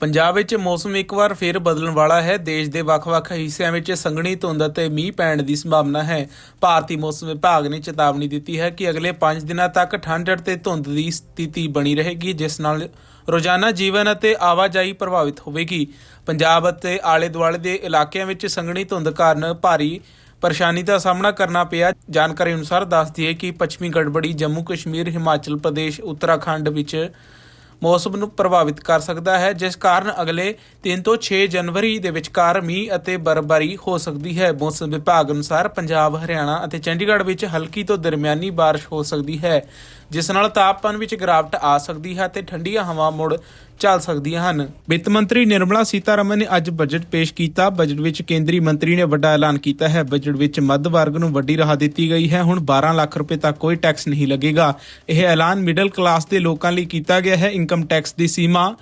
ਪੰਜਾਬ ਵਿੱਚ ਮੌਸਮ ਇੱਕ ਵਾਰ ਫਿਰ ਬਦਲਣ ਵਾਲਾ ਹੈ। ਦੇਸ਼ ਦੇ ਵੱਖ-ਵੱਖ ਹਿੱਸਿਆਂ ਵਿੱਚ ਸੰਘਣੀ ਧੁੰਦ ਅਤੇ ਮੀਂਹ ਪੈਣ ਦੀ ਸੰਭਾਵਨਾ ਹੈ। ਭਾਰਤੀ ਮੌਸਮ ਵਿਭਾਗ ਨੇ ਚੇਤਾਵਨੀ ਦਿੱਤੀ ਹੈ ਕਿ ਅਗਲੇ 5 ਦਿਨਾਂ ਤੱਕ ਠੰਡ ਅਤੇ ਧੁੰਦ ਦੀ ਸਥਿਤੀ ਬਣੀ ਰਹੇਗੀ, ਜਿਸ ਨਾਲ ਰੋਜ਼ਾਨਾ ਜੀਵਨ ਅਤੇ ਆਵਾਜਾਈ ਪ੍ਰਭਾਵਿਤ ਹੋਵੇਗੀ। ਪੰਜਾਬ ਅਤੇ ਆਲੇ-ਦੁਆਲੇ ਦੇ ਇਲਾਕਿਆਂ ਵਿੱਚ ਸੰਘਣੀ ਧੁੰਦ ਕਾਰਨ ਭਾਰੀ ਪਰੇਸ਼ਾਨੀ ਦਾ ਸਾਹਮਣਾ ਕਰਨਾ ਪਿਆ। ਜਾਣਕਾਰੀ ਅਨੁਸਾਰ ਦੱਸਦੀ ਹੈ ਕਿ ਪੱਛਮੀ ਗੜਬੜੀ ਜੰਮੂ ਕਸ਼ਮੀਰ ਹਿਮਾਚਲ ਪ੍ਰਦੇਸ਼, ਉੱਤਰਾਖੰਡ ਵਿੱਚ ਮੌਸਮ ਨੂੰ ਪ੍ਰਭਾਵਿਤ ਕਰ ਸਕਦਾ ਹੈ, ਜਿਸ ਕਾਰਨ ਅਗਲੇ 3 ਤੋਂ 6 ਜਨਵਰੀ ਦੇ ਵਿਚਕਾਰ ਮੀਂਹ ਅਤੇ ਬਰਫ਼ਬਾਰੀ ਹੋ ਸਕਦੀ ਹੈ। ਮੌਸਮ ਵਿਭਾਗ ਅਨੁਸਾਰ ਪੰਜਾਬ, ਹਰਿਆਣਾ ਅਤੇ ਚੰਡੀਗੜ੍ਹ ਵਿੱਚ ਹਲਕੀ ਤੋਂ ਦਰਮਿਆਨੀ ਬਾਰਿਸ਼ ਹੋ ਸਕਦੀ ਹੈ, ਜਿਸ ਨਾਲ ਤਾਪਮਾਨ ਵਿੱਚ ਗਿਰਾਵਟ ਆ ਸਕਦੀ ਹੈ ਤੇ ਠੰਡੀਆਂ ਹਵਾ ਮੁੜ ਚੱਲ ਸਕਦੀਆਂ ਹਨ। ਵਿੱਤ ਮੰਤਰੀ ਨਿਰਮਲਾ ਸੀਤਾਰਮਨ ਨੇ ਅੱਜ ਬਜਟ ਪੇਸ਼ ਕੀਤਾ। ਬਜਟ ਵਿੱਚ ਕੇਂਦਰੀ ਮੰਤਰੀ ਨੇ ਵੱਡਾ ਐਲਾਨ ਕੀਤਾ ਹੈ। ਬਜਟ ਵਿੱਚ ਮੱਧ ਵਰਗ ਨੂੰ ਵੱਡੀ ਰਾਹ ਦਿੱਤੀ ਗਈ ਹੈ। ਹੁਣ 12 ਲੱਖ ਰੁਪਏ ਤੱਕ ਕੋਈ ਟੈਕਸ ਨਹੀਂ ਲੱਗੇਗਾ। ਇਹ ਐਲਾਨ ਮਿਡਲ ਕਲਾਸ ਦੇ ਲੋਕਾਂ ਲਈ ਕੀਤਾ ਗਿਆ ਹੈ। ਇਨਕਮ ਟੈਕਸ ਦੀ ਸੀਮਾ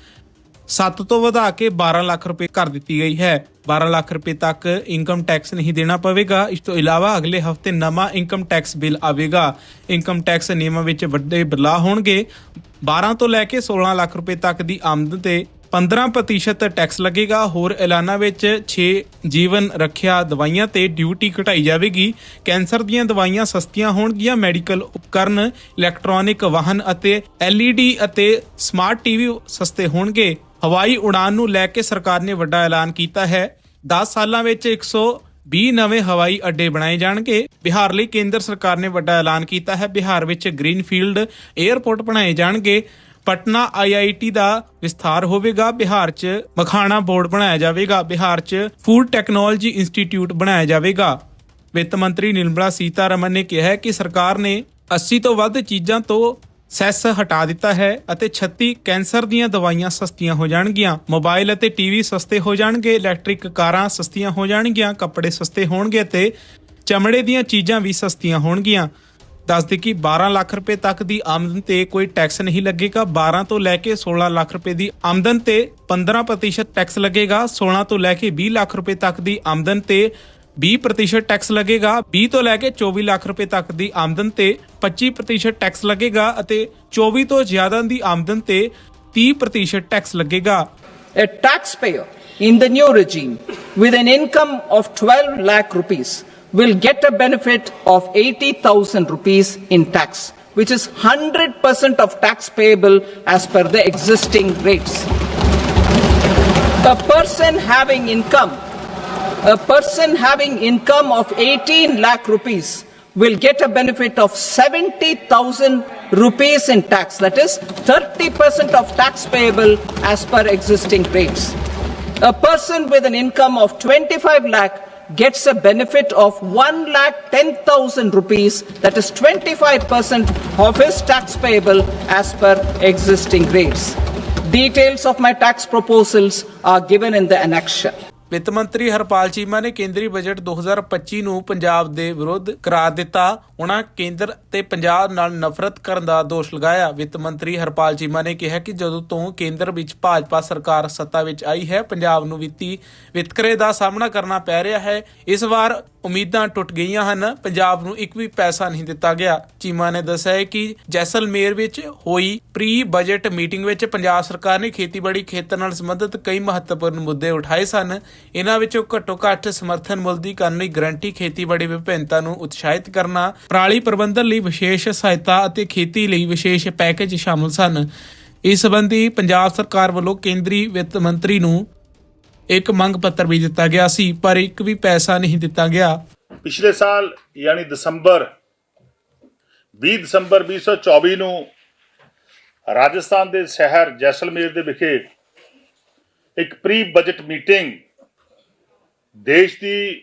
7 ਤੋਂ ਵਧਾ ਕੇ 12 ਲੱਖ ਰੁਪਏ ਕਰ ਦਿੱਤੀ ਗਈ ਹੈ। 12 ਲੱਖ ਰੁਪਏ ਤੱਕ ਇਨਕਮ ਟੈਕਸ ਨਹੀਂ ਦੇਣਾ ਪਵੇਗਾ। ਇਸ ਤੋਂ ਇਲਾਵਾ ਅਗਲੇ ਹਫ਼ਤੇ ਨਵਾਂ ਇਨਕਮ ਟੈਕਸ ਬਿੱਲ ਆਵੇਗਾ। ਇਨਕਮ ਟੈਕਸ ਨਿਯਮਾਂ ਵਿੱਚ ਵੱਡੇ ਬਦਲਾਅ ਹੋਣਗੇ। 12 ਤੋਂ ਲੈ ਕੇ 16 ਲੱਖ ਰੁਪਏ ਤੱਕ ਦੀ ਆਮਦਨ ਤੇ 15% ਟੈਕਸ ਲੱਗੇਗਾ। ਹੋਰ ਐਲਾਨਾਂ ਵਿੱਚ 6 ਜੀਵਨ ਰੱਖਿਆ ਦਵਾਈਆਂ ਤੇ ਡਿਊਟੀ ਘਟਾਈ ਜਾਵੇਗੀ। ਕੈਂਸਰ ਦੀਆਂ ਦਵਾਈਆਂ ਸਸਤੀਆਂ ਹੋਣਗੀਆਂ। ਮੈਡੀਕਲ ਉਪਕਰਨ ਇਲੈਕਟ੍ਰੋਨਿਕ ਵਾਹਨ ਅਤੇ LED ਅਤੇ ਸਮਾਰਟ ਟੀਵੀ ਸਸਤੇ ਹੋਣਗੇ। ਹਵਾਈ ਉਡਾਨ ਨੂੰ ਲੈ ਕੇ ਸਰਕਾਰ ਨੇ ਵੱਡਾ ਐਲਾਨ ਕੀਤਾ ਹੈ। 10 ਸਾਲਾਂ ਵਿੱਚ 120 ਨਵੇਂ ਹਵਾਈ ਅੱਡੇ ਬਣਾਏ ਜਾਣਗੇ। ਬਿਹਾਰ ਲਈ ਕੇਂਦਰ ਸਰਕਾਰ ਨੇ ਵੱਡਾ ਐਲਾਨ ਕੀਤਾ ਹੈ। ਬਿਹਾਰ ਵਿੱਚ ਗ੍ਰੀਨਫੀਲਡ 에ਅਰਪੋਰਟ ਬਣਾਏ ਜਾਣਗੇ। ਪਟਨਾ ਆਈਆਈਟੀ ਦਾ ਵਿਸਥਾਰ ਹੋਵੇਗਾ। ਬਿਹਾਰ 'ਚ ਮਖਾਣਾ ਬੋਰਡ ਬਣਾਇਆ ਜਾਵੇਗਾ। ਬਿਹਾਰ 'ਚ ਫੂਡ ਟੈਕਨੋਲੋਜੀ ਇੰਸਟੀਚਿਊਟ ਬਣਾਇਆ ਜਾਵੇਗਾ। ਵਿੱਤ ਮੰਤਰੀ ਨਿਰਮਲਾ ਸੀਤਾਰਮਨ ਨੇ ਕਿਹਾ ਹੈ ਕਿ ਸਰਕਾਰ ਨੇ 80 ਤੋਂ ਵੱਧ ਚੀਜ਼ਾਂ ਤੋਂ ਸੈਸ ਹਟਾ ਦਿੱਤਾ ਹੈ ਅਤੇ 36 ਕੈਂਸਰ ਦੀਆਂ ਦਵਾਈਆਂ ਸਸਤੀਆਂ ਹੋ ਜਾਣਗੀਆਂ। ਮੋਬਾਈਲ ਅਤੇ ਟੀਵੀ ਸਸਤੇ ਹੋ ਜਾਣਗੇ, ਇਲੈਕਟ੍ਰਿਕ ਕਾਰਾਂ ਸਸਤੀਆਂ ਹੋ ਜਾਣਗੀਆਂ, ਕੱਪੜੇ ਸਸਤੇ ਹੋਣਗੇ ਤੇ ਚਮੜੇ ਦੀਆਂ ਚੀਜ਼ਾਂ ਵੀ ਸਸਤੀਆਂ ਹੋਣਗੀਆਂ। ਦੱਸਦੇ ਕਿ 12 ਲੱਖ ਰੁਪਏ ਤੱਕ ਦੀ ਆਮਦਨ ਤੇ ਕੋਈ ਟੈਕਸ ਨਹੀਂ ਲੱਗੇਗਾ। 12 ਤੋਂ ਲੈ ਕੇ 16 ਲੱਖ ਰੁਪਏ ਦੀ ਆਮਦਨ ਤੇ 15% ਟੈਕਸ ਲੱਗੇਗਾ। 16 ਤੋਂ ਲੈ ਕੇ 20 ਲੱਖ ਰੁਪਏ ਤੱਕ ਦੀ ਆਮਦਨ ਤੇ 20% ਟੈਕਸ ਲੱਗੇਗਾ 20 ਤੋਂ ਲੈ ਕੇ 24 ਲੱਖ ਰੁਪਏ ਤੱਕ ਦੀ ਆਮਦਨ ਤੇ 25% ਟੈਕਸ ਲੱਗੇਗਾ ਅਤੇ 24 ਤੋਂ ਜ਼ਿਆਦਾ ਦੀ ਆਮਦਨ ਤੇ 30% ਟੈਕਸ ਲੱਗੇਗਾ A taxpayer in the new regime with an income of 12 lakh rupees will get a benefit of 80,000 rupees in tax, which is 100% of tax payable as per the existing rates. A person having income, a person having income of 18 lakh rupees will get a benefit of 70,000 rupees in tax. That is 30% of tax payable as per existing rates. A person with an income of 25 lakh gets a benefit of 1 lakh 10,000 rupees. That is 25% of his tax payable as per existing rates. Details of my tax proposals are given in the annexure. ਵਿੱਤ ਮੰਤਰੀ ਹਰਪਾਲ ਚੀਮਾ ਨੇ ਕੇਂਦਰੀ budget 2025 ਨੂੰ ਪੰਜਾਬ ਦੇ ਵਿਰੁੱਧ ਕਰਾਰ ਦਿੱਤਾ। ਉਹਨਾਂ ਕੇਂਦਰ ਤੇ ਪੰਜਾਬ ਨਾਲ ਨਫ਼ਰਤ ਕਰਨ ਦਾ ਦੋਸ਼ ਲਗਾਇਆ। ਵਿੱਤ ਮੰਤਰੀ ਹਰਪਾਲ ਚੀਮਾ ਨੇ ਕਿਹਾ ਕਿ ਜਦੋਂ ਤੋਂ ਕੇਂਦਰ ਵਿੱਚ ਭਾਜਪਾ ਸਰਕਾਰ ਸੱਤਾ ਵਿੱਚ ਆਈ ਹੈ, ਪੰਜਾਬ ਨੂੰ ਵਿੱਤੀ ਵਿਤਕਰੇ ਦਾ ਸਾਹਮਣਾ ਕਰਨਾ ਪੈ ਰਿਹਾ ਹੈ। ਇਸ ਵਾਰ ਉਮੀਦਾਂ ਟੁੱਟ ਗਈਆਂ ਹਨ। ਪੰਜਾਬ ਨੂੰ ਇੱਕ ਵੀ ਪੈਸਾ ਨਹੀਂ ਦਿੱਤਾ ਗਿਆ। ਚੀਮਾ ਨੇ ਦੱਸਿਆ ਹੈ ਕਿ ਜੈਸਲਮੇਰ ਵਿੱਚ ਹੋਈ ਪ੍ਰੀ ਬਜਟ ਮੀਟਿੰਗ ਵਿੱਚ ਪੰਜਾਬ ਸਰਕਾਰ ਨੇ ਖੇਤੀਬਾੜੀ ਖੇਤਰ ਨਾਲ ਸੰਬੰਧਿਤ ਕਈ ਮਹੱਤਵਪੂਰਨ ਮੁੱਦੇ ਉਠਾਏ ਸਨ। ਇਹਨਾਂ ਵਿੱਚੋਂ ਘੱਟੋ ਘੱਟ ਸਮਰਥਨ ਮੁੱਲ ਦੀ ਕਾਨੂੰਨੀ ਗਰੰਟੀ ਖੇਤੀਬਾੜੀ ਵਿਭਿੰਨਤਾ ਨੂੰ ਉਤਸ਼ਾਹਿਤ ਕਰਨਾ, ਪਰਾਲੀ ਪ੍ਰਬੰਧਨ ਲਈ ਵਿਸ਼ੇਸ਼ ਸਹਾਇਤਾ ਅਤੇ ਖੇਤੀ ਲਈ ਵਿਸ਼ੇਸ਼ ਪੈਕੇਜ ਸ਼ਾਮਲ ਸਨ। ਇਸ ਸੰਬੰਧੀ ਪੰਜਾਬ ਸਰਕਾਰ ਵੱਲੋਂ ਕੇਂਦਰੀ ਵਿੱਤ ਮੰਤਰੀ ਨੂੰ ਇੱਕ ਮੰਗ ਪੱਤਰ ਵੀ ਦਿੱਤਾ ਗਿਆ ਸੀ, ਪਰ ਇੱਕ ਵੀ ਪੈਸਾ ਨਹੀਂ ਦਿੱਤਾ ਗਿਆ। ਪਿਛਲੇ ਸਾਲ, ਯਾਨੀ ਦਸੰਬਰ 20 ਦਸੰਬਰ 2024 ਨੂੰ ਰਾਜਸਥਾਨ ਦੇ ਸ਼ਹਿਰ ਜੈਸਲਮੇਰ ਦੇ ਵਿਖੇ ਇੱਕ ਪ੍ਰੀ ਬਜਟ ਮੀਟਿੰਗ ਦੇਸ਼ ਦੀ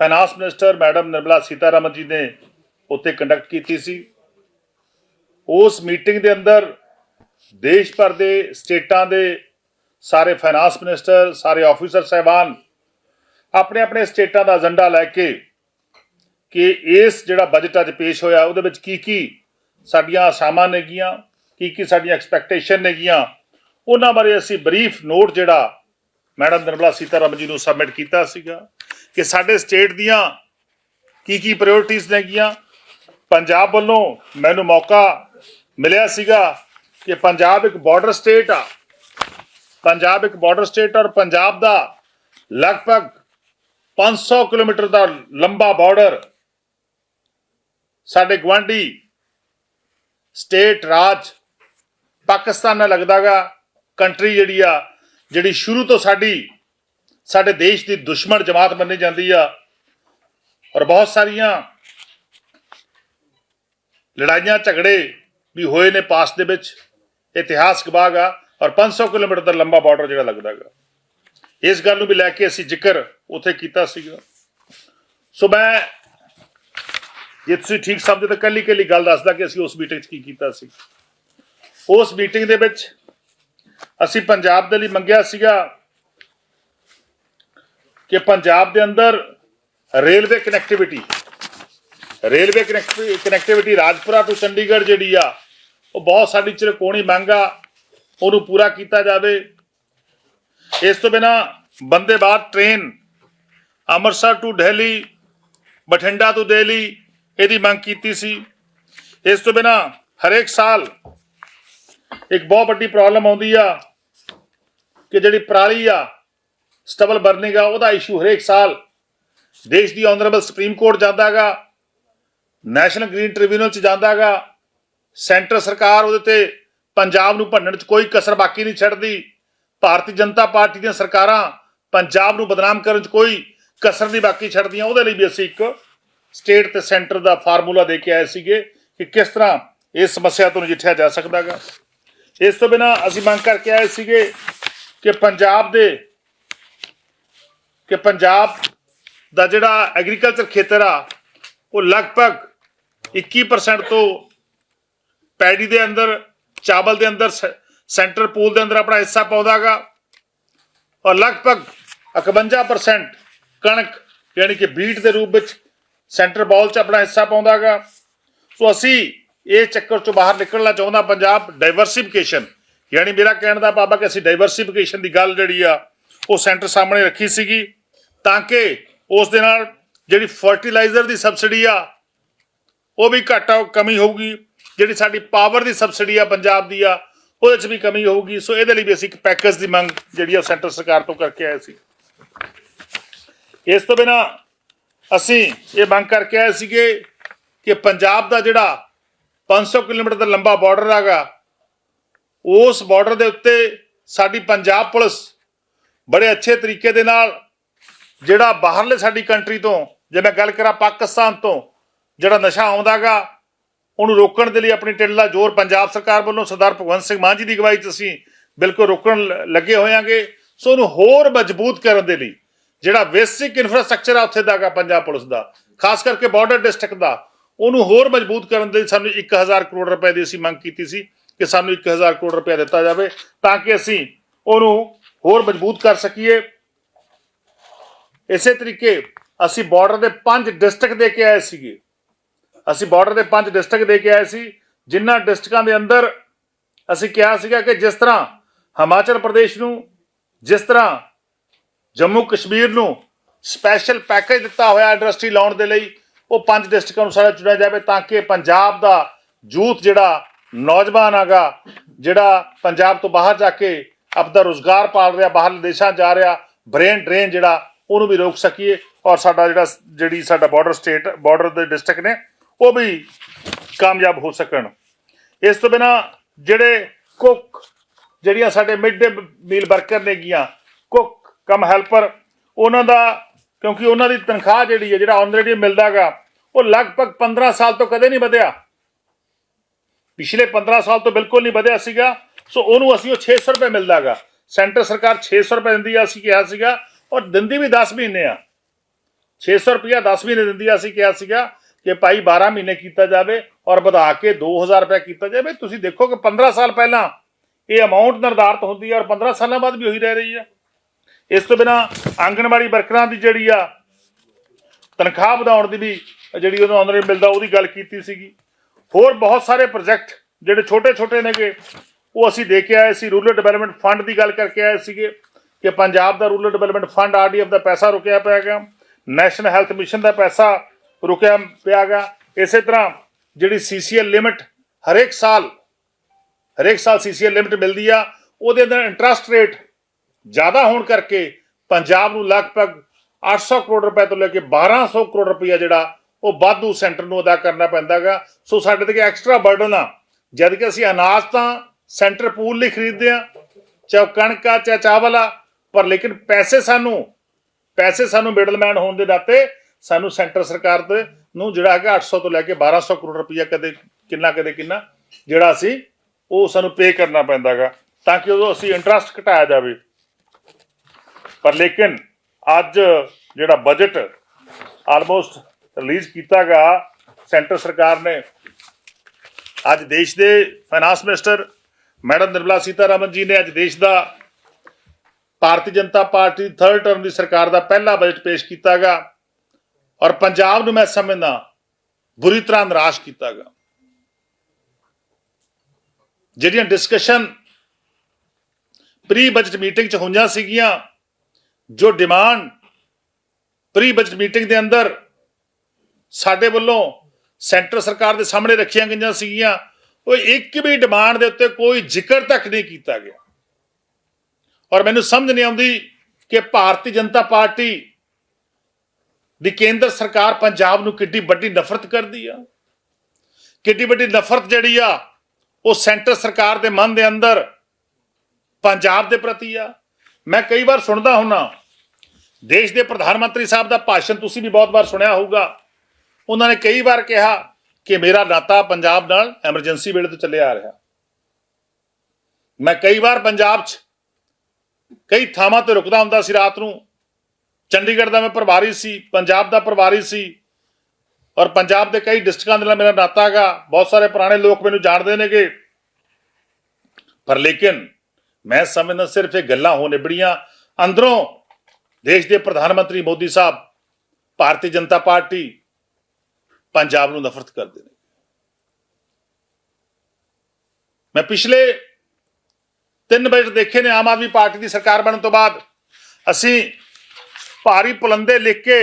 finance minister madam Nirmala Sitharaman ji ਨੇ ਉੱਥੇ ਕੰਡਕਟ ਕੀਤੀ ਸੀ। ਉਸ ਮੀਟਿੰਗ ਦੇ ਅੰਦਰ ਦੇਸ਼ ਭਰ ਦੇ ਸਟੇਟਾਂ ਦੇ ਸਾਰੇ ਫਾਈਨਾਂਸ ਮਿਨਿਸਟਰ ਸਾਰੇ ਆਫੀਸਰ ਸਹਿਬਾਨ ਆਪਣੇ ਆਪਣੇ ਸਟੇਟਾਂ ਦਾ ਏਜੰਡਾ ਲੈ ਕੇ ਕਿ ਇਸ ਜਿਹੜਾ ਬਜਟ ਅੱਜ ਪੇਸ਼ ਹੋਇਆ ਉਹਦੇ ਵਿੱਚ ਕੀ ਕੀ ਸਾਡੀਆਂ ਆਸਾਮਾਂ ਨੇਗੀਆਂ, ਕੀ ਕੀ ਸਾਡੀਆਂ ਐਕਸਪੈਕਟੇਸ਼ਨ ਨੇਗੀਆਂ, ਉਹਨਾਂ ਬਾਰੇ ਅਸੀਂ ਬਰੀਫ ਨੋਟ ਜਿਹੜਾ ਮੈਡਮ ਨਿਰਮਲਾ ਸੀਤਾਰਮਨ ਜੀ ਨੂੰ ਸਬਮਿਟ ਕੀਤਾ ਸੀਗਾ ਕਿ ਸਾਡੇ ਸਟੇਟ ਦੀਆਂ ਕੀ ਕੀ ਪ੍ਰਾਇੋਰਟੀਆਂ ਨੇਗੀਆਂ। ਪੰਜਾਬ ਵੱਲੋਂ ਮੈਨੂੰ ਮੌਕਾ ਮਿਲਿਆ ਸੀਗਾ ਕਿ ਪੰਜਾਬ ਇੱਕ ਬਾਰਡਰ ਸਟੇਟ ਆ। ਪੰਜਾਬ ਇੱਕ ਬਾਰਡਰ ਸਟੇਟ ਔਰ ਪੰਜਾਬ ਦਾ ਲਗਭਗ 500 ਕਿਲੋਮੀਟਰ ਦਾ ਲੰਬਾ ਬਾਰਡਰ ਸਾਡੇ ਗਵਾਂਢੀ ਸਟੇਟ ਰਾਜ ਪਾਕਿਸਤਾਨ ਨਾਲ ਲੱਗਦਾਗਾ ਕੰਟਰੀ ਜਿਹੜੀ ਆ ਜਿਹੜੀ ਸ਼ੁਰੂ ਤੋਂ ਸਾਡੀ, ਸਾਡੇ ਦੇਸ਼ ਦੀ ਦੁਸ਼ਮਣ ਜਮਾਤ ਮੰਨੀ ਜਾਂਦੀ ਆ, ਔਰ ਬਹੁਤ ਸਾਰੀਆਂ ਲੜਾਈਆਂ ਝਗੜੇ ਵੀ ਹੋਏ ਨੇ ਪਾਸ ਦੇ ਵਿੱਚ ਇਤਿਹਾਸ ਗਵਾਹ ਆ, ਔਰ 500 ਕਿਲੋਮੀਟਰ ਦਾ ਲੰਬਾ ਬਾਰਡਰ ਜਿਹੜਾ ਲੱਗਦਾਗਾ ਇਸ ਗੱਲ ਨੂੰ ਵੀ ਲੈ ਕੇ ਅਸੀਂ ਜ਼ਿਕਰ ਉੱਥੇ ਕੀਤਾ ਸੀਗਾ। ਸੋ ਮੈਂ, ਜੇ ਤੁਸੀਂ ਠੀਕ ਸਮਝਦੇ ਤਾਂ ਕੱਲੀ ਕੱਲੀ ਗੱਲ ਦੱਸਦਾ ਕਿ ਅਸੀਂ ਉਸ ਮੀਟਿੰਗ 'ਚ ਕੀ ਕੀਤਾ ਸੀ। ਉਸ ਮੀਟਿੰਗ ਦੇ ਵਿੱਚ ਅਸੀਂ ਪੰਜਾਬ ਦੇ ਲਈ ਮੰਗਿਆ ਸੀਗਾ ਕਿ ਪੰਜਾਬ ਦੇ ਅੰਦਰ railway connectivity railway connectivity Rajpura ਤੋਂ ਚੰਡੀਗੜ੍ਹ ਜਿਹੜੀ ਆ, ਉਹ ਬਹੁਤ ਸਾਡੀ ਚਿਰਕੋਣੀ ਮੰਗ ਆ, ਉਹਨੂੰ ਪੂਰਾ ਕੀਤਾ ਜਾਵੇ। ਇਸ ਤੋਂ ਬਿਨਾ ਬੰਦੇ ਬਾਅਦ ਟ੍ਰੇਨ ਅੰਮ੍ਰਿਤਸਰ ਟੂ ਦਿੱਲੀ, ਬਠਿੰਡਾ ਤੋਂ ਦਿੱਲੀ, ਇਹਦੀ ਮੰਗ ਕੀਤੀ ਸੀ। ਇਸ ਤੋਂ ਬਿਨਾ ਹਰੇਕ ਸਾਲ ਇੱਕ ਬਹੁਤ ਵੱਡੀ ਪ੍ਰੋਬਲਮ ਆਉਂਦੀ ਆ ਕਿ ਜਿਹੜੀ ਪਰਾਲੀ ਆ ਸਟਬਲ ਬਰਨਿੰਗ ਆ, ਉਹਦਾ ਇਸ਼ੂ ਹਰੇਕ ਸਾਲ ਦੇਸ਼ ਦੀ ਆਨਰੇਬਲ ਸੁਪਰੀਮ ਕੋਰਟ ਜਾਂਦਾਗਾ ਨੈਸ਼ਨਲ ਗ੍ਰੀਨ ਟ੍ਰਿਬਿਊਨਲ ਚ ਜਾਂਦਾਗਾ ਸੈਂਟਰ ਸਰਕਾਰ ਉਹਦੇ ਤੇ ਪੰਜਾਬ ਨੂੰ ਭੰਨਣ ਚ ਕੋਈ ਕਸਰ ਬਾਕੀ ਨਹੀਂ ਛੱਡਦੀ, ਭਾਰਤੀ ਜਨਤਾ ਪਾਰਟੀ ਦੀਆਂ ਸਰਕਾਰਾਂ ਪੰਜਾਬ ਨੂੰ ਬਦਨਾਮ ਕਰਨ ਚ ਕੋਈ ਕਸਰ ਨਹੀਂ ਬਾਕੀ ਛੱਡਦੀਆਂ, ਉਹਦੇ ਲਈ ਵੀ ਅਸੀਂ ਇੱਕ ਸਟੇਟ ਤੇ ਸੈਂਟਰ ਦਾ ਫਾਰਮੂਲਾ ਦੇ ਕੇ ਆਏ ਸੀਗੇ ਕਿ ਕਿਸ ਤਰ੍ਹਾਂ ਇਸ ਸਮੱਸਿਆ ਤੋਂ ਨਜਿੱਠਿਆ ਜਾ ਸਕਦਾਗਾ। ਇਸ ਤੋਂ ਬਿਨਾ ਅਸੀਂ ਮੰਗ ਕਰਕੇ ਆਏ ਸੀਗੇ ਕਿ ਪੰਜਾਬ ਦੇ, ਕਿ ਪੰਜਾਬ ਦਾ ਜਿਹੜਾ ਐਗਰੀਕਲਚਰ ਖੇਤਰ ਆ, ਉਹ ਲਗਭਗ 21% ਤੋਂ ਪੈਡੀ ਦੇ ਅੰਦਰ, ਚਾਵਲ ਦੇ ਅੰਦਰ, ਸ- ਸੈਂਟਰ ਪੂਲ ਦੇ ਅੰਦਰ ਆਪਣਾ ਹਿੱਸਾ ਪਾਉਂਦਾਗਾ ਔਰ ਲਗਭਗ 51% ਕਣਕ ਯਾਨੀ ਕਿ ਬੀਟ ਦੇ ਰੂਪ ਵਿੱਚ ਸੈਂਟਰ ਬਾਲ 'ਚ ਆਪਣਾ ਹਿੱਸਾ ਪਾਉਂਦਾਗਾ ਸੋ ਅਸੀਂ ਇਹ ਚੱਕਰ ਚੋਂ ਬਾਹਰ ਨਿਕਲਣਾ ਚਾਹੁੰਦਾ ਪੰਜਾਬ ਡਾਈਵਰਸਿਫਿਕੇਸ਼ਨ ਯਾਨੀ ਮੇਰਾ ਕਹਿਣ ਦਾ ਬਾਬਾ ਕਿ ਅਸੀਂ ਡਾਈਵਰਸਿਫਿਕੇਸ਼ਨ ਦੀ ਗੱਲ ਜਿਹੜੀ ਆ, ਉਹ ਸੈਂਟਰ ਸਾਹਮਣੇ ਰੱਖੀ ਸੀਗੀ, ਤਾਂ ਕਿ ਉਸ ਦੇ ਨਾਲ ਜਿਹੜੀ ਫਰਟੀਲਾਈਜ਼ਰ ਦੀ ਸਬਸਿਡੀ ਆ, ਉਹ ਵੀ ਘਾਟਾ ਕਮੀ ਹੋਊਗੀ। ਜਿਹੜੀ ਸਾਡੀ ਪਾਵਰ ਦੀ ਸਬਸਿਡੀ ਆ ਪੰਜਾਬ ਦੀ ਆ, ਉਹਦੇ 'ਚ ਵੀ ਕਮੀ ਹੋਊਗੀ। ਸੋ ਇਹਦੇ ਲਈ ਵੀ ਅਸੀਂ ਇੱਕ ਪੈਕੇਜ ਦੀ ਮੰਗ ਜਿਹੜੀ ਆ ਸੈਂਟਰ ਸਰਕਾਰ ਤੋਂ ਕਰਕੇ ਆਏ ਸੀ। ਇਸ ਤੋਂ ਬਿਨਾ ਅਸੀਂ ਇਹ ਮੰਗ ਕਰਕੇ ਆਏ ਸੀਗੇ ਕਿ ਪੰਜਾਬ ਦਾ ਜਿਹੜਾ 500 ਕਿਲੋਮੀਟਰ ਦਾ ਲੰਬਾ ਬਾਰਡਰ ਹੈਗਾ। ਉਸ ਬਾਰਡਰ ਦੇ ਉੱਤੇ ਸਾਡੀ ਪੰਜਾਬ ਪੁਲਿਸ ਬੜੇ ਅੱਛੇ ਤਰੀਕੇ ਦੇ ਨਾਲ ਜਿਹੜਾ ਬਾਹਰਲੇ ਸਾਡੀ ਕੰਟਰੀ ਤੋਂ, ਜੇ ਮੈਂ ਗੱਲ ਕਰਾਂ ਪਾਕਿਸਤਾਨ ਤੋਂ, ਜਿਹੜਾ ਨਸ਼ਾ ਆਉਂਦਾਗਾ ਉਹਨੂੰ ਰੋਕਣ ਦੇ ਲਈ ਆਪਣੀ ਟਿੱਲਾ ਜ਼ੋਰ ਪੰਜਾਬ ਸਰਕਾਰ ਵੱਲੋਂ ਸਰਦਾਰ ਭਗਵੰਤ ਸਿੰਘ ਮਾਨ ਜੀ ਦੀ ਅਗਵਾਈ 'ਚ ਅਸੀਂ ਬਿਲਕੁਲ ਰੋਕਣ ਲ- ਲੱਗੇ ਹੋਇਆਂਗੇ ਸੋ ਉਹਨੂੰ ਹੋਰ ਮਜ਼ਬੂਤ ਕਰਨ ਦੇ ਲਈ ਜਿਹੜਾ ਬੇਸਿਕ ਇਨਫਰਾਸਟ੍ਰਕਚਰ ਆ ਉੱਥੇ ਦਾਗਾ ਪੰਜਾਬ ਪੁਲਿਸ ਦਾ, ਖਾਸ ਕਰਕੇ ਬਾਰਡਰ ਡਿਸਟ੍ਰਿਕਟ ਦਾ। ਉਹਨੂੰ ਹੋਰ ਮਜ਼ਬੂਤ ਕਰਨ ਦੇ ਲਈ ਸਾਨੂੰ 1000 ਕਰੋੜ ਰੁਪਏ ਦੀ ਅਸੀਂ ਮੰਗ ਕੀਤੀ ਸੀ ਕਿ ਸਾਨੂੰ 1000 ਕਰੋੜ ਰੁਪਏ ਦਿੱਤਾ ਜਾਵੇ ਤਾਂ ਕਿ ਅਸੀਂ ਉਹਨੂੰ ਹੋਰ ਮਜ਼ਬੂਤ ਕਰ ਸਕੀਏ। ਇਸੇ ਤਰੀਕੇ ਅਸੀਂ ਬਾਰਡਰ ਦੇ ਪੰਜ ਡਿਸਟ੍ਰਿਕਟ ਦੇ ਕੇ ਆਏ ਸੀਗੇ। ਅਸੀਂ ਬਾਰਡਰ ਦੇ ਪੰਜ ਡਿਸਟ੍ਰਿਕਟ ਦੇ ਕੇ ਆਏ ਸੀ, ਜਿਨ੍ਹਾਂ ਡਿਸਟ੍ਰਿਕਾਂ ਦੇ ਅੰਦਰ ਅਸੀਂ ਕਿਹਾ ਸੀਗਾ ਕਿ ਜਿਸ ਤਰ੍ਹਾਂ ਹਿਮਾਚਲ ਪ੍ਰਦੇਸ਼ ਨੂੰ, ਜਿਸ ਤਰ੍ਹਾਂ ਜੰਮੂ ਕਸ਼ਮੀਰ ਨੂੰ ਸਪੈਸ਼ਲ ਪੈਕੇਜ ਦਿੱਤਾ ਹੋਇਆ ਇੰਡਸਟਰੀ ਲਾਉਣ ਦੇ ਲਈ ਉਹ ਪੰਜ ਡਿਸਟ੍ਰਿਕਾਂ ਨੂੰ ਸਾਰਾ ਚੁਣਿਆ ਜਾਵੇ ਤਾਂ ਕਿ ਪੰਜਾਬ ਦਾ ਯੂਥ ਜਿਹੜਾ ਨੌਜਵਾਨ ਆਗਾ ਜਿਹੜਾ ਪੰਜਾਬ ਤੋਂ ਬਾਹਰ ਜਾ ਕੇ ਆਪਦਾ ਰੋਜ਼ਗਾਰ ਪਾਲ ਰਿਹਾ, ਬਾਹਰਲੇ ਦੇਸ਼ਾਂ ਜਾ ਰਿਹਾ, ਬ੍ਰੇਨ ਡਰੇਨ ਜਿਹੜਾ, ਉਹਨੂੰ ਵੀ ਰੋਕ ਸਕੀਏ। ਔਰ ਸਾਡਾ ਜਿਹੜਾ ਜਿਹੜੀ ਸਾਡਾ ਬਾਰਡਰ ਸਟੇਟ ਬਾਰਡਰ ਦੇ ਡਿਸਟ੍ਰਿਕਟ ਨੇ, ਉਹ ਵੀ ਕਾਮਯਾਬ ਹੋ ਸਕਣ। ਇਸ ਤੋਂ ਬਿਨਾ ਜਿਹੜੇ ਕੁੱਕ, ਜਿਹੜੀਆਂ ਸਾਡੇ ਮਿਡ ਡੇ ਮੀਲ ਵਰਕਰ ਨੇਗੀਆਂ ਕੁੱਕ ਕਮ ਹੈਲਪਰ ਉਹਨਾਂ ਦਾ, ਕਿਉਂਕਿ ਉਹਨਾਂ ਦੀ ਤਨਖਾਹ ਜਿਹੜੀ ਹੈ, ਜਿਹੜਾ ਆਨਰੇਡੀ ਮਿਲਦਾਗਾ ਉਹ ਲਗਭਗ 15 ਸਾਲ ਤੋਂ ਕਦੇ ਨਹੀਂ ਵਧਿਆ। ਪਿਛਲੇ 15 ਸਾਲ ਤੋਂ ਬਿਲਕੁਲ ਨਹੀਂ ਵਧਿਆ ਸੀਗਾ। ਸੋ ਉਹਨੂੰ ਅਸੀਂ ਉਹ 600 ਰੁਪਏ ਮਿਲਦਾਗਾ। ਸੈਂਟਰ ਸਰਕਾਰ 600 ਰੁਪਏ ਦਿੰਦੀ ਆ, ਅਸੀਂ ਕਿਹਾ ਸੀਗਾ। ਔਰ ਦਿੰਦੀ ਵੀ 10 ਮਹੀਨੇ ਆ। 600 ਰੁਪਇਆ 10 ਮਹੀਨੇ ਦਿੰਦੀ ਆ, ਅਸੀਂ ਕਿਹਾ ਸੀਗਾ ਕਿ ਭਾਈ 12 ਮਹੀਨੇ ਕੀਤਾ ਜਾਵੇ ਔਰ ਵਧਾ ਕੇ 2000 ਰੁਪਏ ਕੀਤਾ ਜਾਵੇ। ਤੁਸੀਂ ਦੇਖੋ ਕਿ 15 ਸਾਲ ਪਹਿਲਾਂ ਇਹ ਅਮਾਉਂਟ ਨਿਰਧਾਰਤ ਹੁੰਦੀ ਹੈ ਔਰ 15 ਸਾਲਾਂ ਬਾਅਦ ਵੀ ਉਹੀ ਰਹਿ ਰਹੀ ਹੈ ਇਸ ਤੋਂ ਬਿਨਾ ਆਂਗਣਵਾੜੀ ਵਰਕਰਾਂ ਦੀ ਜਿਹੜੀ ਆ ਤਨਖਾਹ ਵਧਾਉਣ ਦੀ ਵੀ ਜਿਹੜੀ ਉਹਨੂੰ ਆਨਰੇ ਮਿਲਦਾ, ਉਹਦੀ ਗੱਲ ਕੀਤੀ ਸੀਗੀ। ਹੋਰ ਬਹੁਤ ਸਾਰੇ ਪ੍ਰੋਜੈਕਟ ਜਿਹੜੇ ਛੋਟੇ ਛੋਟੇ ਨੇਗੇ, ਉਹ ਅਸੀਂ ਦੇ ਕੇ ਆਏ ਸੀ। ਰੂਰਲ ਡਿਵੈਲਪਮੈਂਟ ਫੰਡ ਦੀ ਗੱਲ ਕਰਕੇ ਆਏ ਸੀਗੇ ਕਿ ਪੰਜਾਬ ਦਾ ਰੂਰਲ ਡਿਵੈਲਪਮੈਂਟ ਫੰਡ ਆਰਡੀਐਫ ਦਾ ਪੈਸਾ ਰੁਕਿਆ ਪਿਆ ਗਿਆ ਨੈਸ਼ਨਲ ਹੈਲਥ ਮਿਸ਼ਨ ਦਾ ਪੈਸਾ ਰੁਕਿਆ ਪਿਆ ਗਿਆ ਇਸੇ ਤਰ੍ਹਾਂ ਜਿਹੜੀ ਸੀਸੀਐਲ ਲਿਮਿਟ ਹਰੇਕ ਸਾਲ ਹਰੇਕ ਸਾਲ ਸੀਸੀਐਲ ਲਿਮਿਟ ਮਿਲਦੀ ਆ, ਉਹਦੇ ਅੰਦਰ ਇੰਟਰਸਟ ਰੇਟ ਜ਼ਿਆਦਾ ਹੋਣ ਕਰਕੇ ਪੰਜਾਬ ਨੂੰ ਲਗਭਗ 800 ਕਰੋੜ ਰੁਪਏ ਤੋਂ ਲੈ ਕੇ 1200 ਕਰੋੜ ਰੁਪਇਆ ਜਿਹੜਾ ਉਹ ਵਾਧੂ ਸੈਂਟਰ ਨੂੰ ਅਦਾ ਕਰਨਾ ਪੈਂਦਾਗਾ। ਸੋ ਸਾਡੇ ਤੇ ਐਕਸਟਰਾ ਬਰਡਨ ਆ। ਜਦ ਕਿ ਅਸੀਂ ਅਨਾਜ ਤਾਂ ਸੈਂਟਰ ਪੂਲ ਲਈ ਖਰੀਦਦੇ ਆ, ਚਾਹੇ ਉਹ ਕਣਕ ਆ, ਚਾਹੇ ਚਾਵਲ ਆ, ਪਰ ਲੇਕਿਨ ਪੈਸੇ ਸਾਨੂੰ ਪੈਸੇ ਸਾਨੂੰ ਮਿਡਲਮੈਨ ਹੋਣ ਦੇ ਨਾਤੇ ਸਾਨੂੰ ਸੈਂਟਰ ਸਰਕਾਰ ਦੇ ਨੂੰ ਜਿਹੜਾ ਹੈਗਾ 800 ਤੋਂ ਲੈ ਕੇ 1200 ਕਰੋੜ ਰੁਪਈਆ ਕਦੇ ਕਿੰਨਾ ਕਦੇ ਕਿੰਨਾ, ਜਿਹੜਾ ਅਸੀਂ ਉਹ ਸਾਨੂੰ ਪੇ ਕਰਨਾ ਪੈਂਦਾਗਾ, ਤਾਂ ਕਿ ਉਹ ਅਸੀਂ ਇੰਟਰਸਟ ਘਟਾਇਆ ਜਾਵੇ। ਪਰ ਲੇਕਿਨ ਅੱਜ ਜਿਹੜਾ ਬਜਟ ਆਲਮੋਸਟ ਰਿਲੀਜ਼ ਕੀਤਾਗਾ ਸੈਂਟਰ ਸਰਕਾਰ ਨੇ। ਅੱਜ ਦੇਸ਼ ਦੇ finance minister madam Nirmala Sitharaman ji ਨੇ ਅੱਜ ਦੇਸ਼ ਦਾ Bharatiya Janata party third term ਦੀ ਸਰਕਾਰ ਦਾ ਪਹਿਲਾ ਬਜਟ ਪੇਸ਼ ਕੀਤਾਗਾ। ਔਰ ਪੰਜਾਬ ਨੂੰ ਮੈਂ ਸਮਝਦਾ, ਬੁਰੀ ਤਰ੍ਹਾਂ ਨਿਰਾਸ਼ ਕੀਤਾਗਾ। ਜਿਹੜੀਆਂ ਡਿਸਕਸ਼ਨ ਪ੍ਰੀ ਬਜਟ ਮੀਟਿੰਗ ਚ ਹੋਈਆਂ ਸੀਗੀਆਂ, ਜੋ ਡਿਮਾਂਡ ਪ੍ਰੀ ਬਜਟ ਮੀਟਿੰਗ ਦੇ ਅੰਦਰ ਸਾਡੇ ਵੱਲੋਂ ਸੈਂਟਰ ਸਰਕਾਰ ਦੇ ਸਾਹਮਣੇ ਰੱਖੀਆਂ ਗਈਆਂ ਸੀਗੀਆਂ, ਉਹ ਇੱਕ ਵੀ ਡਿਮਾਂਡ ਦੇ ਉੱਤੇ ਕੋਈ ਜ਼ਿਕਰ ਤੱਕ ਨਹੀਂ ਕੀਤਾ ਗਿਆ। ਔਰ ਮੈਨੂੰ ਸਮਝ ਨਹੀਂ ਆਉਂਦੀ ਕਿ ਭਾਰਤੀ ਜਨਤਾ ਪਾਰਟੀ ਦੀ ਕੇਂਦਰ ਸਰਕਾਰ ਪੰਜਾਬ ਨੂੰ ਕਿੱਡੀ ਵੱਡੀ ਨਫ਼ਰਤ ਕਰਦੀ ਆ। ਕਿੱਡੀ ਵੱਡੀ ਨਫ਼ਰਤ ਜਿਹੜੀ ਆ, ਉਹ ਸੈਂਟਰ ਸਰਕਾਰ ਦੇ ਮਨ ਦੇ ਅੰਦਰ ਪੰਜਾਬ ਦੇ ਪ੍ਰਤੀ ਆ। ਮੈਂ ਕਈ ਵਾਰ ਸੁਣਦਾ ਹੁੰਨਾ, ਦੇਸ਼ ਦੇ ਪ੍ਰਧਾਨ ਮੰਤਰੀ ਸਾਹਿਬ ਦਾ ਭਾਸ਼ਣ ਤੁਸੀਂ ਵੀ ਬਹੁਤ ਵਾਰ ਸੁਣਿਆ ਹੋਊਗਾ। ਉਹਨਾਂ ਨੇ ਕਈ ਵਾਰ ਕਿਹਾ ਕਿ ਮੇਰਾ ਨਾਤਾ ਪੰਜਾਬ ਨਾਲ ਐਮਰਜੈਂਸੀ ਵੇਲੇ ਤੋਂ ਚੱਲਿਆ ਆ ਰਿਹਾ। ਮੈਂ ਕਈ ਵਾਰ ਪੰਜਾਬ 'ਚ ਕਈ ਥਾਵਾਂ ਤੇ ਰੁਕਦਾ ਹੁੰਦਾ ਸੀ ਰਾਤ ਨੂੰ। ਚੰਡੀਗੜ੍ਹ ਦਾ ਮੈਂ ਪ੍ਰਭਾਰੀ ਸੀ, ਪੰਜਾਬ ਦਾ ਪ੍ਰਭਾਰੀ ਸੀ ਔਰ ਪੰਜਾਬ ਦੇ ਕਈ ਡਿਸਟ੍ਰਿਕਾਂ ਦੇ ਨਾਲ ਮੇਰਾ ਨਾਤਾ ਹੈਗਾ। ਬਹੁਤ ਸਾਰੇ ਪੁਰਾਣੇ ਲੋਕ ਮੈਨੂੰ ਜਾਣਦੇ ਨੇਗੇ। ਪਰ ਲੇਕਿਨ ਮੈਂ ਸਮਝਦਾ ਸਿਰਫ ਇਹ ਗੱਲਾਂ ਹੋ ਨਿਬੜੀਆਂ। ਅੰਦਰੋਂ ਦੇਸ਼ ਦੇ ਪ੍ਰਧਾਨ ਮੰਤਰੀ ਮੋਦੀ ਸਾਹਿਬ, ਭਾਰਤੀ ਜਨਤਾ ਪਾਰਟੀ ਪੰਜਾਬ ਨੂੰ ਨਫ਼ਰਤ ਕਰਦੇ ਨੇ। ਮੈਂ ਪਿਛਲੇ ਤਿੰਨ ਬਜਟ ਦੇਖੇ ਨੇ, ਆਮ ਆਦਮੀ ਪਾਰਟੀ ਦੀ ਸਰਕਾਰ ਬਣਨ ਤੋਂ ਬਾਅਦ। ਅਸੀਂ ਭਾਰੀ ਪੁਲੰਦੇ ਲਿਖ ਕੇ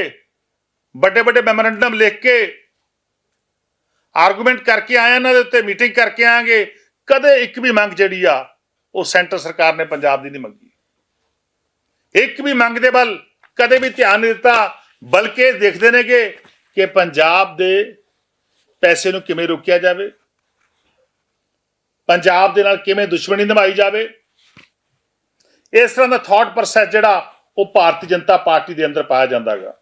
ਵੱਡੇ ਵੱਡੇ ਮੈਮੋਰੈਂਡਮ ਲਿਖ ਕੇ, ਆਰਗੂਮੈਂਟ ਕਰਕੇ ਆਏ ਇਹਨਾਂ ਦੇ ਉੱਤੇ, ਮੀਟਿੰਗ ਕਰਕੇ ਆਵਾਂਗੇ। ਕਦੇ ਇੱਕ ਵੀ ਮੰਗ ਜਿਹੜੀ ਆ, ਉਹ ਸੈਂਟਰ ਸਰਕਾਰ ਨੇ ਪੰਜਾਬ ਦੀ ਨਹੀਂ ਮੰਗੀ। ਇੱਕ ਵੀ ਮੰਗ ਦੇ ਵੱਲ ਕਦੇ ਵੀ ਧਿਆਨ ਨਹੀਂ ਦਿੱਤਾ, ਬਲਕਿ ਇਹ ਦੇਖਦੇ ਨੇਗੇ ਕਿ ਕਿ ਪੰਜਾਬ ਦੇ ਪੈਸੇ ਨੂੰ ਕਿਵੇਂ ਰੋਕਿਆ ਜਾਵੇ? ਪੰਜਾਬ ਦੇ ਨਾਲ ਕਿਵੇਂ ਦੁਸ਼ਮਣੀ ਨਿਭਾਈ ਜਾਵੇ? ਇਸ ਤਰ੍ਹਾਂ ਦਾ ਥਾਟ ਪ੍ਰੋਸੈਸ ਜਿਹੜਾ ਉਹ ਭਾਰਤੀ ਜਨਤਾ ਪਾਰਟੀ ਦੇ ਅੰਦਰ ਪਾਇਆ ਜਾਂਦਾ ਜਾਂਦਾਗਾ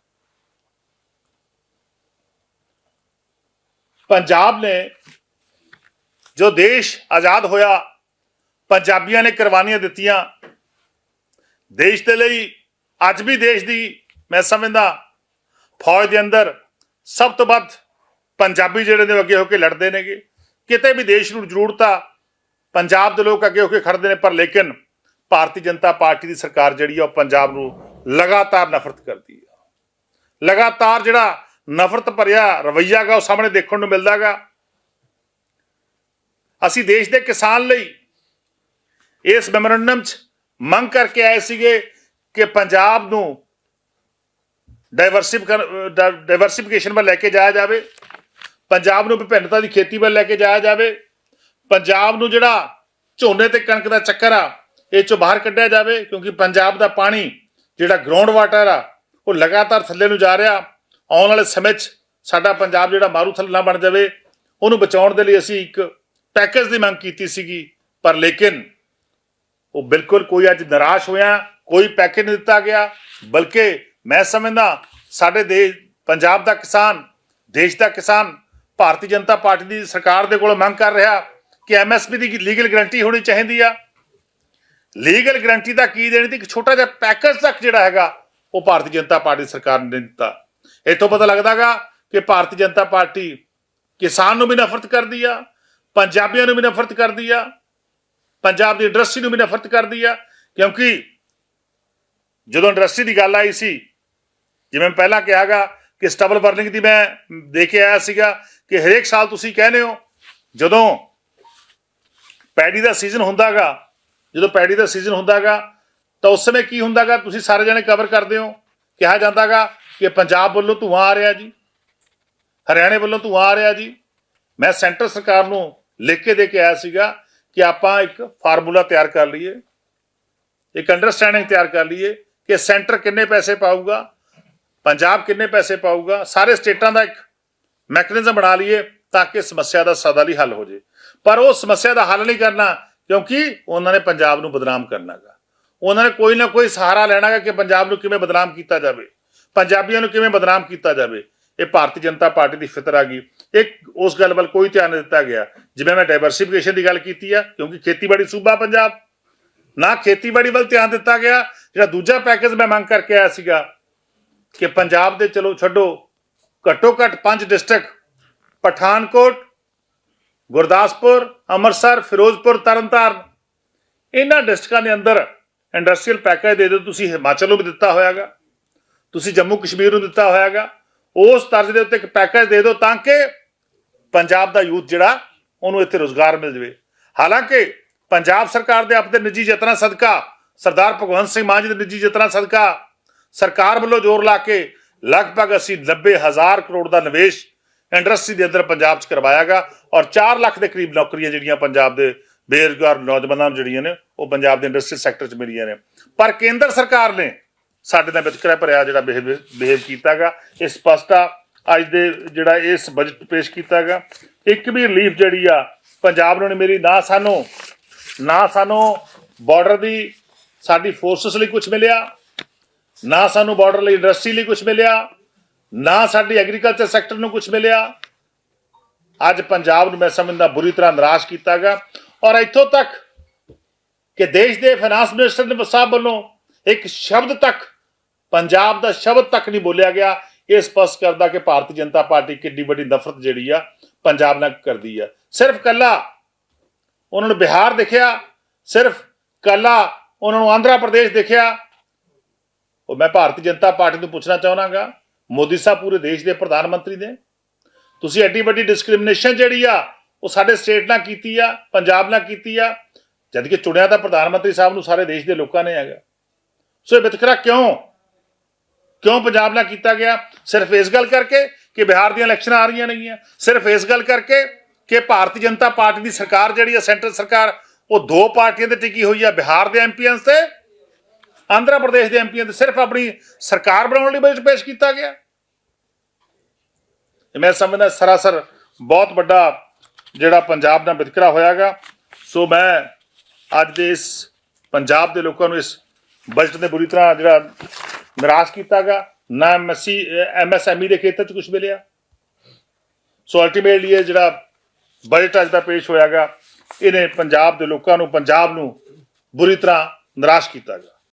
ਪੰਜਾਬ ਨੇ ਜੋ ਦੇਸ਼ ਆਜ਼ਾਦ ਹੋਇਆ, ਪੰਜਾਬੀਆਂ ਨੇ ਕੁਰਬਾਨੀਆਂ ਦਿੱਤੀਆਂ। ਦੇਸ਼ ਦੇ ਲਈ ਅੱਜ ਵੀ ਦੇਸ਼ ਦੀ, ਮੈਂ ਸਮਝਦਾ, ਫੌਜ ਦੇ ਅੰਦਰ ਸਭ ਤੋਂ ਵੱਧ ਪੰਜਾਬੀ ਜਿਹੜੇ ਨੇ ਉਹ ਅੱਗੇ ਹੋ ਕੇ ਲੜਦੇ ਨੇਗੇ। ਕਿਤੇ ਵੀ ਦੇਸ਼ ਨੂੰ ਜ਼ਰੂਰਤ ਆ, ਪੰਜਾਬ ਦੇ ਲੋਕ ਅੱਗੇ ਹੋ ਕੇ ਖੜਦੇ ਨੇ, ਪਰ ਲੇਕਿਨ ਭਾਰਤੀ ਜਨਤਾ ਪਾਰਟੀ ਦੀ ਸਰਕਾਰ ਜਿਹੜੀ ਆ, ਉਹ ਪੰਜਾਬ ਨੂੰ ਲਗਾਤਾਰ ਨਫ਼ਰਤ ਕਰਦੀ ਆ। ਲਗਾਤਾਰ ਜਿਹੜਾ ਨਫ਼ਰਤ ਭਰਿਆ ਰਵੱਈਆ ਗਾ, ਉਹ ਸਾਹਮਣੇ ਦੇਖਣ ਨੂੰ ਮਿਲਦਾਗਾ ਅਸੀਂ ਦੇਸ਼ ਦੇ ਕਿਸਾਨ ਲਈ ਇਸ ਮੈਮੋਰੰਡਮ 'ਚ ਮੰਗ ਕਰਕੇ ਆਏ ਸੀਗੇ ਕਿ ਪੰਜਾਬ ਨੂੰ ਡਾਈਵਰਸਿਫਿਕੇਸ਼ਨ ਵੱਲ ਲੈ ਕੇ ਜਾਇਆ ਜਾਵੇ। ਪੰਜਾਬ ਨੂੰ ਵਿਭਿੰਨਤਾ ਦੀ ਖੇਤੀ ਵੱਲ ਲੈ ਕੇ ਜਾਇਆ ਜਾਵੇ। ਪੰਜਾਬ ਨੂੰ ਜਿਹੜਾ ਝੋਨੇ ਤੇ ਕਣਕ ਦਾ ਚੱਕਰ ਆ, ਇਹ ਚੋਂ ਬਾਹਰ ਕੱਢਿਆ ਜਾਵੇ, ਕਿਉਂਕਿ ਪੰਜਾਬ ਦਾ ਪਾਣੀ, ਜਿਹੜਾ ਗਰਾਊਂਡ ਵਾਟਰ ਆ, ਉਹ ਲਗਾਤਾਰ ਥੱਲੇ ਨੂੰ ਜਾ ਰਿਹਾ। ਆਉਣ ਵਾਲੇ ਸਮੇਂ 'ਚ ਸਾਡਾ ਪੰਜਾਬ ਜਿਹੜਾ ਮਾਰੂ ਥੱਲੇ ਨਾ ਬਣ ਜਾਵੇ, ਉਹਨੂੰ ਬਚਾਉਣ ਦੇ ਲਈ ਅਸੀਂ ਇੱਕ ਪੈਕੇਜ ਦੀ ਮੰਗ ਕੀਤੀ ਸੀਗੀ। ਪਰ ਲੇਕਿਨ ਉਹ ਬਿਲਕੁਲ ਕੋਈ ਅੱਜ ਨਿਰਾਸ਼ ਹੋਇਆ, ਕੋਈ ਪੈਕੇਜ ਨਹੀਂ ਦਿੱਤਾ ਗਿਆ, ਬਲਕਿ ਮੈਂ ਸਮਝਦਾ ਸਾਡੇ ਦੇਸ਼, ਪੰਜਾਬ ਦਾ ਕਿਸਾਨ, ਦੇਸ਼ ਦਾ ਕਿਸਾਨ, ਭਾਰਤੀ ਜਨਤਾ ਪਾਰਟੀ ਦੀ ਸਰਕਾਰ ਦੇ ਕੋਲੋਂ ਮੰਗ ਕਰ ਰਿਹਾ ਕਿ ਐਮਐਸਪੀ ਦੀ ਲੀਗਲ ਗਰੰਟੀ ਹੋਣੀ ਚਾਹੀਦੀ ਆ। ਲੀਗਲ ਗਰੰਟੀ ਦਾ ਕੀ ਦੇਣੀ ਤੇ ਇੱਕ ਛੋਟਾ ਜਿਹਾ ਪੈਕੇਜ ਤੱਕ ਜਿਹੜਾ ਹੈਗਾ, ਉਹ ਭਾਰਤੀ ਜਨਤਾ ਪਾਰਟੀ ਸਰਕਾਰ ਨੇ ਦਿੱਤਾ। ਇੱਥੋਂ ਪਤਾ ਲੱਗਦਾਗਾ ਕਿ ਭਾਰਤੀ ਜਨਤਾ ਪਾਰਟੀ ਕਿਸਾਨ ਨੂੰ ਵੀ ਨਫ਼ਰਤ ਕਰਦੀ ਆ, ਪੰਜਾਬੀਆਂ ਨੂੰ ਵੀ ਨਫ਼ਰਤ ਕਰਦੀ ਆ, ਪੰਜਾਬ ਦੀ ਇੰਡਸਟਰੀ ਨੂੰ ਵੀ ਨਫ਼ਰਤ ਕਰਦੀ ਆ, ਕਿਉਂਕਿ ਜਦੋਂ ਇੰਡਸਟਰੀ ਦੀ ਗੱਲ ਆਈ ਸੀ ਜਿਵੇਂ ਮੈਂ ਪਹਿਲਾਂ ਕਿਹਾਗਾ ਕਿ ਸਟਬਲ ਬਰਨਿੰਗ ਦੀ ਮੈਂ ਦੇ ਕੇ ਆਇਆ ਸੀਗਾ ਕਿ ਹਰੇਕ ਸਾਲ ਤੁਸੀਂ ਕਹਿੰਦੇ ਹੋ, ਜਦੋਂ ਪੈਡੀ ਦਾ ਸੀਜ਼ਨ ਹੁੰਦਾਗਾ, ਜਦੋਂ ਪੈਡੀ ਦਾ ਸੀਜ਼ਨ ਹੁੰਦਾਗਾ, ਤਾਂ ਉਸ ਸਮੇਂ ਕੀ ਹੁੰਦਾਗਾ, ਤੁਸੀਂ ਸਾਰੇ ਜਣੇ ਕਵਰ ਕਰਦੇ ਹੋ, ਕਿਹਾ ਜਾਂਦਾਗਾ ਕਿ ਪੰਜਾਬ ਵੱਲੋਂ ਧੂਆਂ ਆ ਰਿਹਾ ਜੀ, ਹਰਿਆਣੇ ਵੱਲੋਂ ਧੂਆਂ ਆ ਰਿਹਾ ਜੀ। ਮੈਂ ਸੈਂਟਰ ਸਰਕਾਰ ਨੂੰ ਲਿਖ ਕੇ ਦੇ ਕੇ ਆਇਆ ਸੀਗਾ ਕਿ ਆਪਾਂ ਇੱਕ ਫਾਰਮੂਲਾ ਤਿਆਰ ਕਰ ਲਈਏ, ਇੱਕ ਅੰਡਰਸਟੈਂਡਿੰਗ ਤਿਆਰ ਕਰ ਲਈਏ ਕਿ ਸੈਂਟਰ ਕਿੰਨੇ ਪੈਸੇ ਪਾਊਗਾ ਪੰਜਾਬ ਕਿੰਨੇ ਪੈਸੇ ਪਾਊਗਾ? ਸਾਰੇ ਸਟੇਟਾਂ ਦਾ ਇੱਕ ਮੈਕੈਨਿਜ਼ਮ ਬਣਾ ਲਈਏ ਤਾਂ ਕਿ ਸਮੱਸਿਆ ਦਾ ਸਦਾ ਲਈ ਹੱਲ ਹੋ ਜੇ। ਪਰ ਉਹ ਸਮੱਸਿਆ ਦਾ ਹੱਲ ਨਹੀਂ ਕਰਨਾ, ਕਿਉਂਕਿ ਉਹਨਾਂ ਨੇ ਪੰਜਾਬ ਨੂੰ ਬਦਨਾਮ ਕਰਨਾਗਾ ਉਹਨਾਂ ਨੇ ਕੋਈ ਨਾ ਕੋਈ ਸਹਾਰਾ ਲੈਣਾਗਾ ਕਿ ਪੰਜਾਬ ਨੂੰ ਕਿਵੇਂ ਬਦਨਾਮ ਕੀਤਾ ਜਾਵੇ। ਪੰਜਾਬੀਆਂ ਨੂੰ ਕਿਵੇਂ ਬਦਨਾਮ ਕੀਤਾ ਜਾਵੇ। ਇਹ ਭਾਰਤੀ ਜਨਤਾ ਪਾਰਟੀ ਦੀ ਫਿਤਰ ਆ ਗਈ। ਇੱਕ ਉਸ ਗੱਲ ਵੱਲ ਕੋਈ ਧਿਆਨ ਨਹੀਂ ਦਿੱਤਾ ਗਿਆ। ਜਿਵੇਂ ਮੈਂ ਡਾਈਵਰਸਿਫਿਕੇਸ਼ਨ ਦੀ ਗੱਲ ਕੀਤੀ ਆ, ਕਿਉਂਕਿ ਖੇਤੀਬਾੜੀ ਸੂਬਾ ਪੰਜਾਬ। ਨਾ ਖੇਤੀਬਾੜੀ ਵੱਲ ਧਿਆਨ ਦਿੱਤਾ ਗਿਆ। ਜਿਹੜਾ ਦੂਜਾ ਪੈਕੇਜ ਮੈਂ ਮੰਗ ਕਰਕੇ ਆਇਆ ਸੀਗਾ ਕਿ ਪੰਜਾਬ ਦੇ ਚਲੋ ਛੱਡੋ, ਘੱਟੋ ਘੱਟ ਪੰਜ ਡਿਸਟ੍ਰਿਕਟ, ਪਠਾਨਕੋਟ, ਗੁਰਦਾਸਪੁਰ, ਅੰਮ੍ਰਿਤਸਰ, ਫਿਰੋਜ਼ਪੁਰ, ਤਰਨਤਾਰਨ। ਇਹਨਾਂ ਡਿਸਟ੍ਰਿਕਟਾਂ ਦੇ ਅੰਦਰ ਇੰਡਸਟਰੀਅਲ ਪੈਕੇਜ ਦੇ ਦਿਓ, ਤੁਸੀਂ ਹਿਮਾਚਲ ਨੂੰ ਵੀ ਦਿੱਤਾ ਹੋਇਆਗਾ, ਤੁਸੀਂ ਜੰਮੂ ਕਸ਼ਮੀਰ ਨੂੰ ਦਿੱਤਾ ਹੋਇਆਗਾ, ਉਸ ਤਰਜ਼ ਦੇ ਉੱਤੇ ਇੱਕ ਪੈਕੇਜ ਦੇ ਦਿਓ ਤਾਂ ਕਿ ਪੰਜਾਬ ਦਾ ਯੂਥ ਜਿਹੜਾ, ਉਹਨੂੰ ਇੱਥੇ ਰੋਜ਼ਗਾਰ ਮਿਲ ਜਵੇ। ਹਾਲਾਂਕਿ ਪੰਜਾਬ ਸਰਕਾਰ ਦੇ ਆਪਣੇ ਨਿੱਜੀ ਯਤਨਾਂ ਸਦਕਾ, ਸਰਦਾਰ ਭਗਵੰਤ ਸਿੰਘ ਮਾਨ ਜੀ ਦੇ ਨਿੱਜੀ ਯਤਨਾਂ ਸਦਕਾ ਸਰਕਾਰ ਵੱਲੋਂ ਜ਼ੋਰ ਲਾ ਕੇ ਲਗਭਗ ਅਸੀਂ 90 ਹਜ਼ਾਰ ਕਰੋੜ ਦਾ ਨਿਵੇਸ਼ ਇੰਡਸਟਰੀ ਦੇ ਅੰਦਰ ਪੰਜਾਬ 'ਚ ਕਰਵਾਇਆਗਾ ਔਰ 4 ਲੱਖ ਦੇ ਕਰੀਬ ਨੌਕਰੀਆਂ ਜਿਹੜੀਆਂ ਪੰਜਾਬ ਦੇ ਬੇਰੁਜ਼ਗਾਰ ਨੌਜਵਾਨਾਂ ਨੂੰ ਜਿਹੜੀਆਂ ਨੇ, ਉਹ ਪੰਜਾਬ ਦੇ ਇੰਡਸਟਰੀ ਸੈਕਟਰ 'ਚ ਮਿਲੀਆਂ ਨੇ। ਪਰ ਕੇਂਦਰ ਸਰਕਾਰ ਨੇ ਸਾਡੇ ਨਾਲ ਵਿਤਕਰਾ ਭਰਿਆ ਜਿਹੜਾ ਬਿਹੇਵ ਕੀਤਾਗਾ ਇਹ ਸਪਸ਼ਟ ਆ। ਅੱਜ ਦੇ ਜਿਹੜਾ ਇਸ ਬਜਟ ਪੇਸ਼ ਕੀਤਾਗਾ ਇੱਕ ਵੀ ਰਿਲੀਫ ਜਿਹੜੀ ਆ ਪੰਜਾਬ ਨੂੰ ਨਹੀਂ ਮੇਰੀ ਨਾ ਸਾਨੂੰ ਨਾ ਸਾਨੂੰ ਬਾਰਡਰ ਦੀ ਸਾਡੀ ਫੋਰਸਸ ਲਈ ਕੁਝ ਮਿਲਿਆ। ਨਾ ਸਾਨੂੰ ਬਾਰਡਰ ਲਈ ਇੰਡਸਟਰੀ ਲਈ ਕੁਝ ਮਿਲਿਆ, ਨਾ ਸਾਡੀ ਐਗਰੀਕਲਚਰ ਸੈਕਟਰ ਨੂੰ ਕੁਝ ਮਿਲਿਆ। ਅੱਜ ਪੰਜਾਬ ਨੂੰ ਮੈਂ ਸਮਝਦਾ ਬੁਰੀ ਤਰ੍ਹਾਂ ਨਿਰਾਸ਼ ਕੀਤਾ ਕੀਤਾਗਾ ਔਰ ਇੱਥੋਂ ਤੱਕ ਕਿ ਦੇਸ਼ ਦੇ ਫਾਈਨਾਂਸ ਮਿਨਿਸਟਰ ਨੇ ਸਾਹਿਬ ਵੱਲੋਂ ਇੱਕ ਸ਼ਬਦ ਤੱਕ, ਪੰਜਾਬ ਦਾ ਸ਼ਬਦ ਤੱਕ ਨਹੀਂ ਬੋਲਿਆ ਗਿਆ। ਇਹ ਸਪਸ਼ਟ ਕਰਦਾ ਕਿ ਭਾਰਤੀ ਜਨਤਾ ਪਾਰਟੀ ਕਿੰਨੀ ਵੱਡੀ ਨਫ਼ਰਤ ਜਿਹੜੀ ਆ ਪੰਜਾਬ ਨਾਲ ਕਰਦੀ ਆ। ਸਿਰਫ ਕੱਲਾ ਉਹਨਾਂ ਨੂੰ ਬਿਹਾਰ ਦੇਖਿਆ, ਸਿਰਫ ਕੱਲਾ ਉਹਨਾਂ ਨੂੰ ਆਂਧਰਾ ਪ੍ਰਦੇਸ਼ ਦੇਖਿਆ ਉਹ ਮੈਂ ਭਾਰਤੀ ਜਨਤਾ ਪਾਰਟੀ ਨੂੰ ਪੁੱਛਣਾ ਚਾਹਣਾਗਾ ਮੋਦੀ ਸਾਹਿਬ ਪੂਰੇ ਦੇਸ਼ ਦੇ ਪ੍ਰਧਾਨ ਮੰਤਰੀ ਨੇ। ਤੁਸੀਂ ਐਡੀ ਵੱਡੀ ਡਿਸਕ੍ਰਿਮੀਨੇਸ਼ਨ ਜਿਹੜੀ ਆ, ਉਹ ਸਾਡੇ ਸਟੇਟ ਨਾਲ ਕੀਤੀ ਆ, ਪੰਜਾਬ ਨਾਲ ਕੀਤੀ ਆ, ਜਦ ਕਿ ਚੁਣਿਆ ਤਾਂ ਪ੍ਰਧਾਨ ਮੰਤਰੀ ਸਾਹਿਬ ਨੂੰ ਸਾਰੇ ਦੇਸ਼ ਦੇ ਲੋਕਾਂ ਨੇ ਹੈਗਾ। ਸੋ ਇਹ ਵਿਤਕਰਾ ਕਿਉਂ? ਕਿਉਂ ਪੰਜਾਬ ਨਾਲ ਕੀਤਾ ਗਿਆ? ਸਿਰਫ ਇਸ ਗੱਲ ਕਰਕੇ ਕਿ ਬਿਹਾਰ ਦੀਆਂ ਇਲੈਕਸ਼ਨਾਂ ਆ ਰਹੀਆਂ ਨੇਗੀਆਂ। ਸਿਰਫ ਇਸ ਗੱਲ ਕਰਕੇ ਕਿ ਭਾਰਤੀ ਜਨਤਾ ਪਾਰਟੀ ਦੀ ਸਰਕਾਰ ਜਿਹੜੀ ਆ, ਸੈਂਟਰ ਸਰਕਾਰ, ਉਹ ਦੋ ਪਾਰਟੀਆਂ ਤੇ ਟਿਕੀ ਹੋਈ ਆ, ਬਿਹਾਰ ਦੇ ਐਮਪੀਆਂ ਤੇ ਆਂਧਰਾ ਪ੍ਰਦੇਸ਼ ਦੇ ਐਮਪੀਆਂ ਤੇ ਸਿਰਫ ਆਪਣੀ ਸਰਕਾਰ ਬਣਾਉਣ ਲਈ ਬਜਟ ਪੇਸ਼ ਕੀਤਾ ਗਿਆ। ਇਹ ਮੈਂ ਸਮਝਦਾ ਸਰਾਸਰ ਬਹੁਤ ਵੱਡਾ ਜਿਹੜਾ ਪੰਜਾਬ ਨਾਲ ਵਿਤਕਰਾ ਹੋਇਆਗਾ। ਸੋ ਮੈਂ ਅੱਜ ਦੇ ਇਸ ਪੰਜਾਬ ਦੇ ਲੋਕਾਂ ਨੂੰ ਇਸ ਬਜਟ ਨੇ ਬੁਰੀ ਤਰ੍ਹਾਂ ਜਿਹੜਾ ਨਿਰਾਸ਼ ਕੀਤਾਗਾ। ਨਾ ਐਮਐਸਸੀ ਐਮਐਸਐਮਈ ਦੇ ਖੇਤਰ 'ਚ ਕੁਝ ਮਿਲਿਆ। ਸੋ ਅਲਟੀਮੇਟਲੀ ਇਹ ਜਿਹੜਾ ਬਜਟ ਅੱਜ ਦਾ ਪੇਸ਼ ਹੋਇਆਗਾ, ਇਹਨੇ ਪੰਜਾਬ ਦੇ ਲੋਕਾਂ ਨੂੰ, ਪੰਜਾਬ ਨੂੰ ਬੁਰੀ ਤਰ੍ਹਾਂ ਨਿਰਾਸ਼ ਕੀਤਾਗਾ।